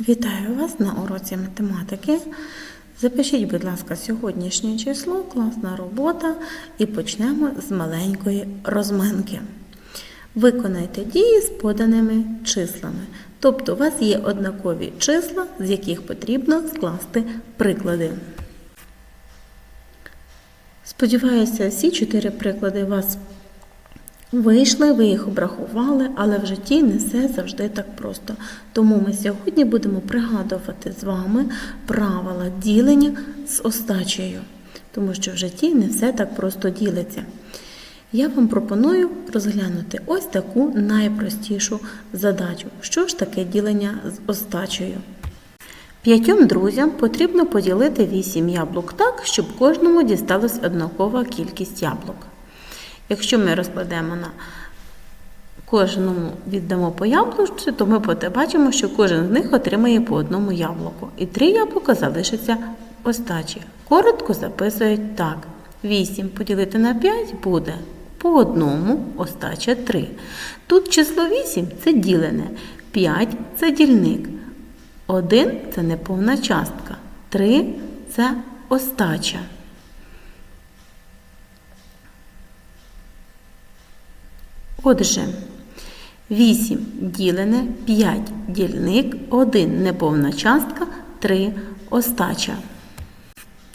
Вітаю вас на уроці математики. Запишіть, будь ласка, сьогоднішнє число, класна робота, і почнемо з маленької розминки. Виконайте дії з поданими числами. Тобто у вас є однакові числа, з яких потрібно скласти приклади. Сподіваюся, всі чотири приклади вас Вийшли, ви їх обрахували, але в житті не все завжди так просто. Тому ми сьогодні будемо пригадувати з вами правила ділення з остачею, тому що в житті не все так просто ділиться. Я вам пропоную розглянути ось таку найпростішу задачу. Що ж таке ділення з остачею? П'ятьом друзям потрібно поділити 8 яблук так, щоб кожному дісталась однакова кількість яблук. Якщо ми розкладемо на кожному віддамо по яблучці, то ми бачимо, що кожен з них отримає по одному яблуку. І три яблука залишаться остачі. Коротко записують так. 8 поділити на 5 буде по одному остача 3. Тут число 8 це ділене, 5 це дільник, 1 це неповна частка, 3 це остача. Отже, 8 ділене, 5 дільник, 1 неповна частка, 3 остача.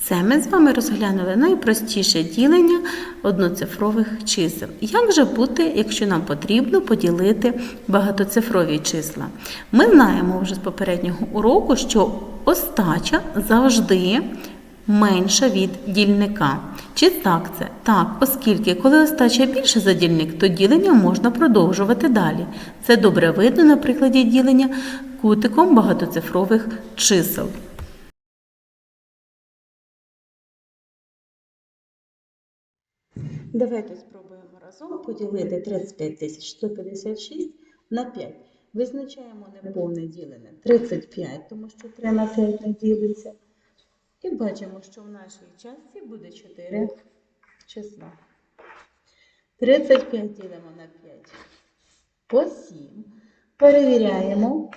Це ми з вами розглянули найпростіше ділення одноцифрових чисел. Як же бути, якщо нам потрібно поділити багатоцифрові числа? Ми знаємо вже з попереднього уроку, що остача завжди менша від дільника. Чи так це? Так, оскільки коли остача більше за дільник, то ділення можна продовжувати далі. Це добре видно на прикладі ділення кутиком багатоцифрових чисел. Давайте спробуємо разом поділити 35 156 на 5. Визначаємо неповне ділене 35, тому що 3 на 5 не ділиться. І бачимо, що в нашій частці буде 4 числа. 35 ділимо на 5 по 7. Перевіряємо.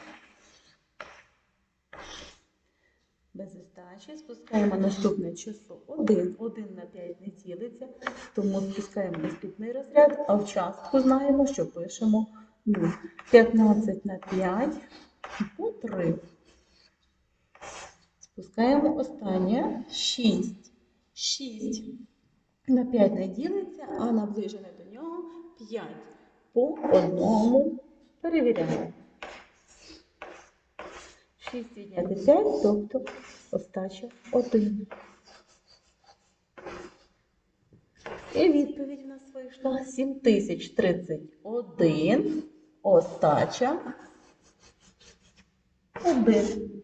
Без остачі спускаємо наступне число 1. 1 на 5 не ділиться, тому спускаємо наступний розряд, а в частку знаємо, що пишемо 0. 15 на 5 по 3. Спускаємо останнє 6. 6 на 5 не ділиться, а наближене до нього 5. По одному перевіряємо. 6 відняти 5, тобто остача 1. І відповідь у нас вийшла 7031. Остача 1.